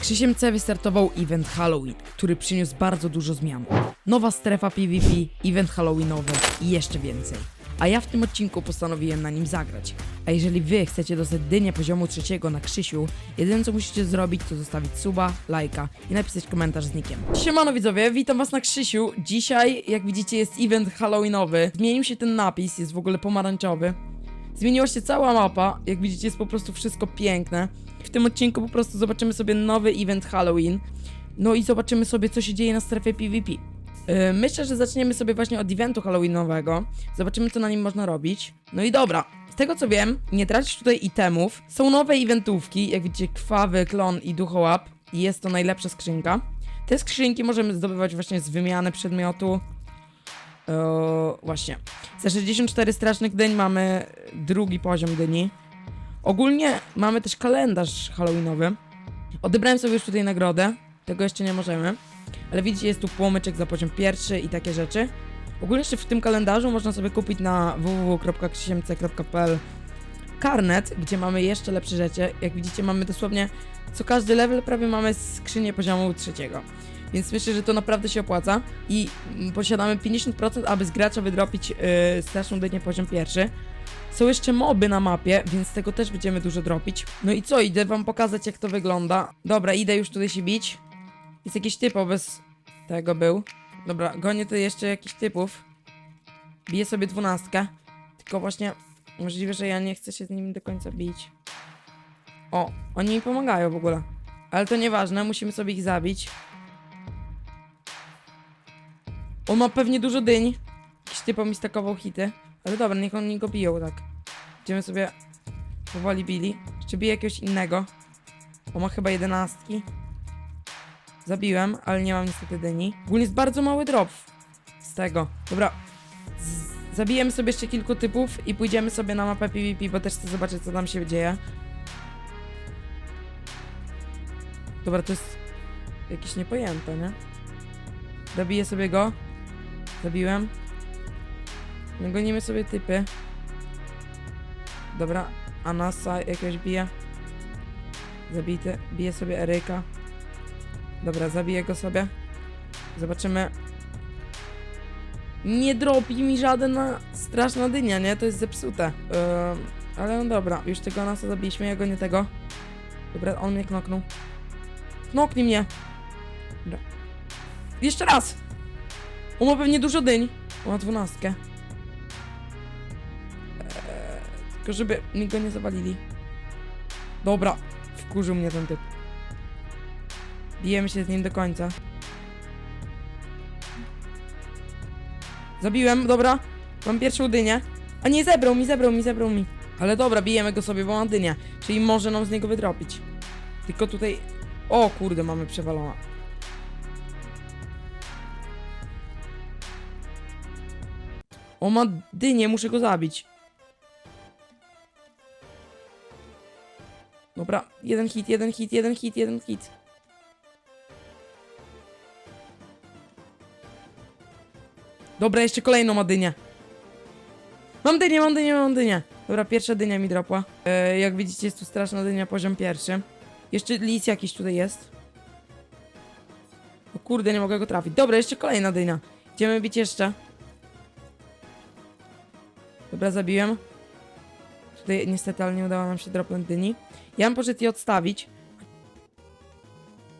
Krzysiem C wystartował event Halloween, który przyniósł bardzo dużo zmian. Nowa strefa PvP, event Halloweenowy i jeszcze więcej. A ja w tym odcinku postanowiłem na nim zagrać. A jeżeli wy chcecie dostać dynię poziomu trzeciego na Krzysiu, jedyne co musicie zrobić to zostawić suba, lajka i napisać komentarz z nickiem. Siemano widzowie, witam was na Krzysiu. Dzisiaj, jak widzicie, jest event Halloweenowy. Zmienił się ten napis, jest w ogóle pomarańczowy. Zmieniła się cała mapa, jak widzicie jest po prostu wszystko piękne. W tym odcinku po prostu zobaczymy sobie nowy event Halloween. No i zobaczymy sobie co się dzieje na strefie PvP. Yy, myślę, że zaczniemy sobie właśnie od eventu Halloweenowego. Zobaczymy co na nim można robić. No i dobra, z tego co wiem, nie tracisz tutaj itemów. Są nowe eventówki, jak widzicie krwawy, klon i duchołap. Jest to najlepsza skrzynka. Te skrzynki możemy zdobywać właśnie z wymiany przedmiotu. Eee, właśnie. Za 64 strasznych dyń mamy drugi poziom dyni. Ogólnie mamy też kalendarz halloweenowy. Odebrałem sobie już tutaj nagrodę. Tego jeszcze nie możemy. Ale widzicie, jest tu płomyczek za poziom pierwszy i takie rzeczy. Ogólnie jeszcze w tym kalendarzu można sobie kupić na www.krzysiemce.pl karnet, gdzie mamy jeszcze lepsze rzeczy. Jak widzicie, mamy dosłownie co każdy level prawie mamy skrzynię poziomu trzeciego. Więc myślę, że to naprawdę się opłaca. I mm, posiadamy 50%, aby z gracza wydropić yy, straszną dynię poziom pierwszy. Są jeszcze moby na mapie, więc tego też będziemy dużo dropić. No i co, idę wam pokazać jak to wygląda. Dobra, idę już tutaj się bić. Jest jakiś typo bez tego był. Dobra, gonię tu jeszcze jakichś typów. Biję sobie dwunastkę. Tylko właśnie możliwe, że ja nie chcę się z nimi do końca bić. O, oni mi pomagają w ogóle. Ale to nieważne, musimy sobie ich zabić. On ma pewnie dużo dyń. Jakiś typo mi stakował hity. Ale dobra, niech oni go biją tak. Będziemy sobie powoli bili. Jeszcze biję jakiegoś innego. On ma chyba jedenastki. Zabiłem, ale nie mam niestety dyni. Ogólnie jest bardzo mały drop z tego. Dobra. Zabijemy sobie jeszcze kilku typów i pójdziemy sobie na mapę PvP, bo też chcę zobaczyć co tam się dzieje. Dobra, to jest jakieś niepojęte, nie? Zabiję sobie go. Zabiłem. No gonimy sobie typy. Dobra, Anasa jakiegoś bije. Zabity. Bije sobie Eryka. Dobra, zabiję go sobie. Zobaczymy. Nie dropi mi żadna straszna dynia, nie? To jest zepsute. Ym, ale no dobra, już tego Anasa zabiliśmy, ja go nie tego. Dobra, on mnie knoknął. Knoknij mnie! Dobra. Jeszcze raz! On ma pewnie dużo dyń. On ma dwunastkę. Eee, tylko żeby mi go nie zawalili. Dobra, wkurzył mnie ten typ. Bijemy się z nim do końca. Zabiłem, dobra. Mam pierwszą dynię. A nie, zebrał mi, zebrał mi, zebrał mi. Ale dobra, bijemy go sobie, bo mam dynię. Czyli może nam z niego wydropić. Tylko tutaj... O kurde, mamy przewalona. On ma dynię, muszę go zabić. Dobra, jeden hit, jeden hit, jeden hit, jeden hit. Dobra, jeszcze kolejną ma dynię. Mam dynię, mam dynię, mam dynię. Dobra, pierwsza dynia mi dropła. E, jak widzicie, jest tu straszna dynia, poziom pierwszy. Jeszcze lis jakiś tutaj jest. O kurde, nie mogę go trafić. Dobra, jeszcze kolejna dynia. Idziemy bić jeszcze. Dobra, zabiłem. Tutaj niestety, ale nie udało nam się dropnąć dyni. Ja bym poszedł je odstawić.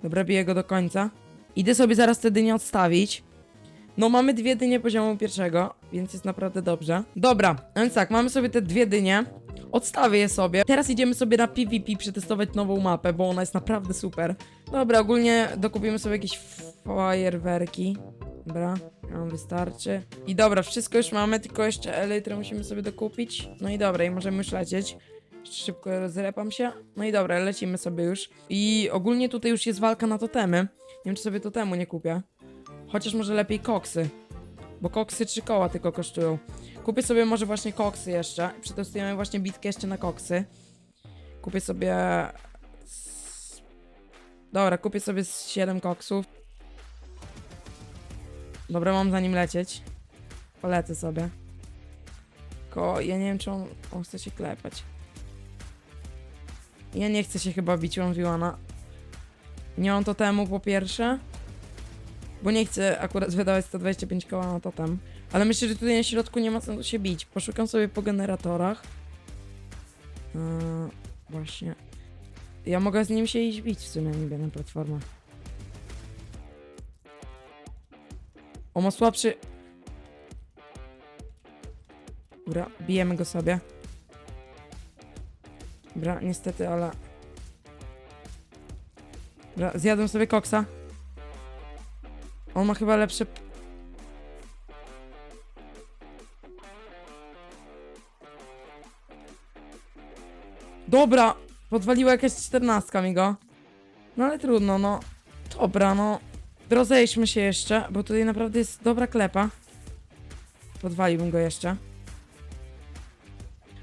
Dobra, biję go do końca. Idę sobie zaraz te dynie odstawić. No, mamy dwie dynie poziomu pierwszego, więc jest naprawdę dobrze. Dobra, a więc tak, mamy sobie te dwie dynie. Odstawię je sobie. Teraz idziemy sobie na PvP przetestować nową mapę, bo ona jest naprawdę super. Dobra, ogólnie dokupimy sobie jakieś fajerwerki. Dobra, nam wystarczy. I dobra, wszystko już mamy, tylko jeszcze elytrę musimy sobie dokupić. No i dobra, i możemy już lecieć. Jeszcze szybko rozrepam się. No i dobra, lecimy sobie już. I ogólnie tutaj już jest walka na totemy. Nie wiem, czy sobie totemu nie kupię. Chociaż może lepiej koksy. Bo koksy trzy koła tylko kosztują. Kupię sobie może właśnie koksy jeszcze. Przetestujemy właśnie bitkę jeszcze na koksy. Kupię sobie... Dobra, kupię sobie z 7 koksów. Dobra, mam za nim lecieć. Polecę sobie. Tylko ja nie wiem, czy on, on chce się klepać. Ja nie chcę się chyba bić, on Wiłana. Nie mam totemu po pierwsze. Bo nie chcę akurat wydawać 125 koła na totem. Ale myślę, że tutaj na środku nie ma sensu się bić. Poszukam sobie po generatorach. Eee, właśnie. Ja mogę z nim się iść bić w sumie niby na platformę. O, ma słabszy... Dobra, bijemy go sobie. Dobra, niestety, ale... Dobra, zjadłem sobie koksa. On ma chyba lepsze... Dobra, podwaliła jakaś czternastka mi go. No ale trudno, no. Dobra, no. Rozejdźmy się jeszcze, bo tutaj naprawdę jest dobra klepa. Podwaliłbym go jeszcze.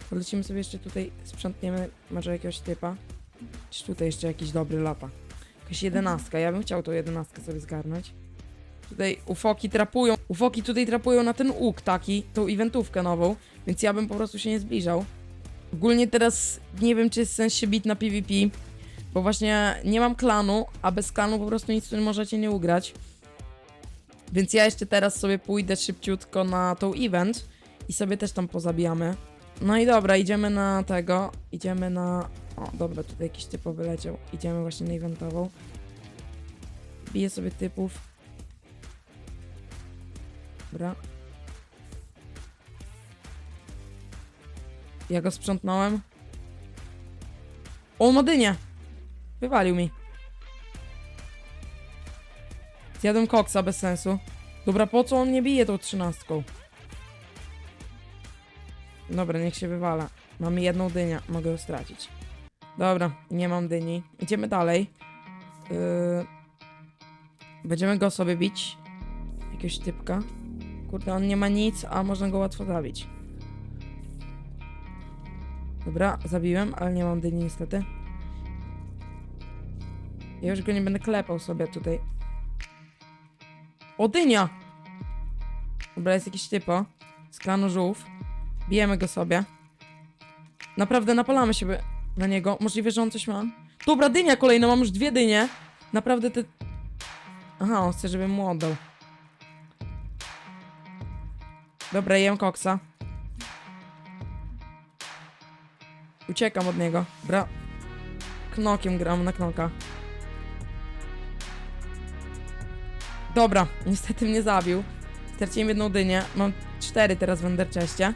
Polecimy sobie jeszcze tutaj, sprzątniemy może jakiegoś typa. Czy tutaj jeszcze jakiś dobry lata. Jakaś jedenastka, ja bym chciał tą jedenastkę sobie zgarnąć. Tutaj ufoki trapują, ufoki tutaj trapują na ten łuk taki, tą eventówkę nową, więc ja bym po prostu się nie zbliżał. Ogólnie teraz nie wiem, czy jest sens się bić na PvP, bo właśnie nie mam klanu, a bez klanu po prostu nic tu możecie nie ugrać. Więc ja jeszcze teraz sobie pójdę szybciutko na tą event i sobie też tam pozabijamy. No i dobra, idziemy na tego, idziemy na... O, dobra, tutaj jakiś typo wyleciał. Idziemy właśnie na eventową. Biję sobie typów. Dobra. Ja go sprzątnąłem. O, ma dynię! Wywalił mi. Zjadłem koksa bez sensu. Dobra, po co on nie bije tą trzynastką? Dobra, niech się wywala. Mamy jedną dynię, mogę ją stracić. Dobra, nie mam dyni. Idziemy dalej. Yy... Będziemy go sobie bić. Jakiegoś typka. Kurde, on nie ma nic, a można go łatwo zabić. Dobra, zabiłem, ale nie mam dyni niestety. Ja już go nie będę klepał sobie tutaj. O, dynia! Dobra, jest jakiś typo. Z klanu żółw. Bijemy go sobie. Naprawdę napalamy się na niego. Możliwe, że on coś ma. Dobra, dynia kolejna, mam już dwie dynie. Naprawdę te... Aha, on chce, żebym mu oddał. Dobra, jem koksa. Uciekam od niego. Bra... Knokiem gram na knoka. Dobra, niestety mnie zabił. Straciłem jedną dynię. Mam cztery teraz w enderczeście.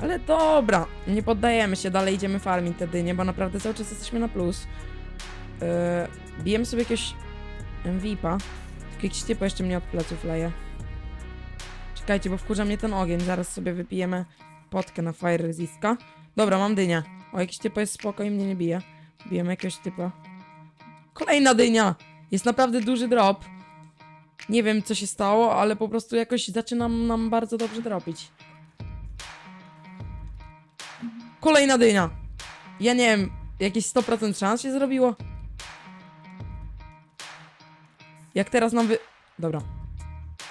Ale dobra, nie poddajemy się, dalej idziemy farmić te dynie, bo naprawdę cały czas jesteśmy na plus. Yy, bijemy sobie jakiegoś MVP-a. Jakiś typ jeszcze mnie od pleców leje. Czekajcie, bo wkurza mnie ten ogień. Zaraz sobie wypijemy potkę na fire resistka. Dobra, mam dynię. O, jakiś typ jest spoko i mnie nie bije. Bijemy jakiegoś typa. Kolejna dynia! Jest naprawdę duży drop. Nie wiem, co się stało, ale po prostu jakoś zaczynam nam bardzo dobrze dropić. Kolejna dynia. Ja nie wiem, jakieś 100% szans się zrobiło. Jak teraz nam wy... Dobra.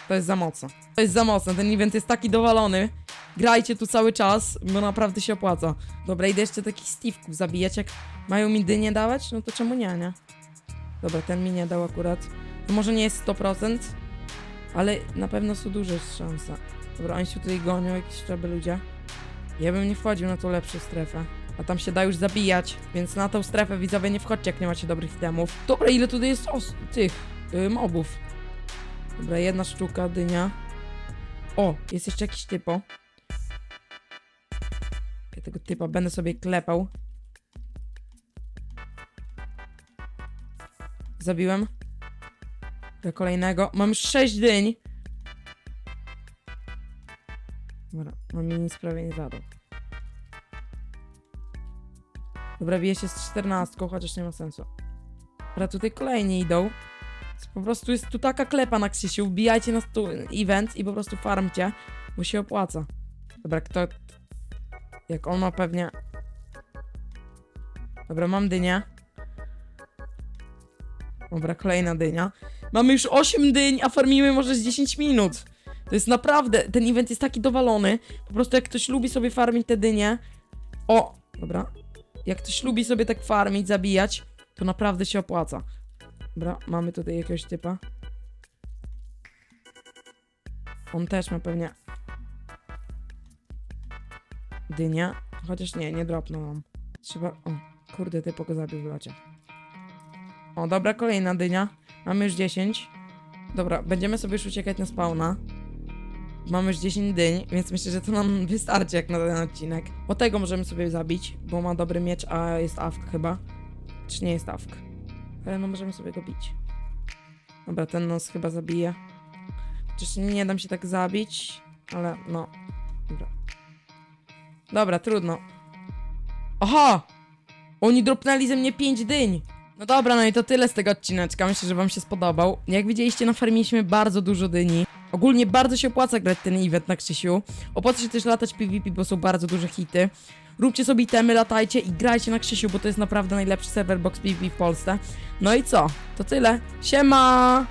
To jest za mocno. To jest za mocno, ten event jest taki dowalony. Grajcie tu cały czas, bo naprawdę się opłaca. Dobra, idę jeszcze takich Steve'ków zabijać, jak mają mi dynię dawać, no to czemu nie, nie? Dobra, ten mi nie dał akurat. Może nie jest 100%, ale na pewno są duże szanse. Dobra, oni się tutaj gonią, jakieś szczeby ludzie. Ja bym nie wchodził na tą lepszą strefę. A tam się da już zabijać, więc na tą strefę widzowie nie wchodźcie, jak nie macie dobrych itemów. Dobra, ile tutaj jest os tych y, mobów? Dobra, jedna sztuka, dynia. O, jest jeszcze jakiś typo. Ja tego typa będę sobie klepał. Zabiłem. Do kolejnego. Mam już 6 dyń. Dobra, on mi nic prawie nie zadał. Dobra, bije się z 14, chociaż nie ma sensu. Dobra, tutaj kolejni idą. Po prostu jest tu taka klepa na Krzysiu. Wbijajcie na tu event i po prostu farmcie, bo się opłaca. Dobra, kto... Jak on ma pewnie... Dobra, mam dynię. Dobra, kolejna dynia. Mamy już 8 dyń, a farmimy może z 10 minut. To jest naprawdę, ten event jest taki dowalony. Po prostu jak ktoś lubi sobie farmić te dynie. O, dobra. Jak ktoś lubi sobie tak farmić, zabijać, to naprawdę się opłaca. Dobra, mamy tutaj jakiegoś typa. On też ma pewnie... Dynia. Chociaż nie, nie dropnął nam. Trzeba... O, kurde, typo go zabił w locie. O, dobra, kolejna dynia. Mamy już 10. Dobra, będziemy sobie już uciekać na spawna. Mamy już 10 dyń, więc myślę, że to nam wystarczy jak na ten odcinek. Bo tego możemy sobie zabić, bo ma dobry miecz, a jest awk chyba. Czy nie jest awk? Ale no możemy sobie go bić. Dobra, ten nos chyba zabije. Chociaż nie dam się tak zabić, ale no. Dobra. Dobra, trudno. Aha! Oni dropnęli ze mnie 5 dyń! No dobra, no i to tyle z tego odcineczka. Myślę, że wam się spodobał. Jak widzieliście, nafarmiliśmy bardzo dużo dyni. Ogólnie bardzo się opłaca grać ten event na Krzysiu. Opłaca się też latać PvP, bo są bardzo duże hity. Róbcie sobie temy, latajcie i grajcie na Krzysiu, bo to jest naprawdę najlepszy serwer box PvP w Polsce. No i co? To tyle. Siema!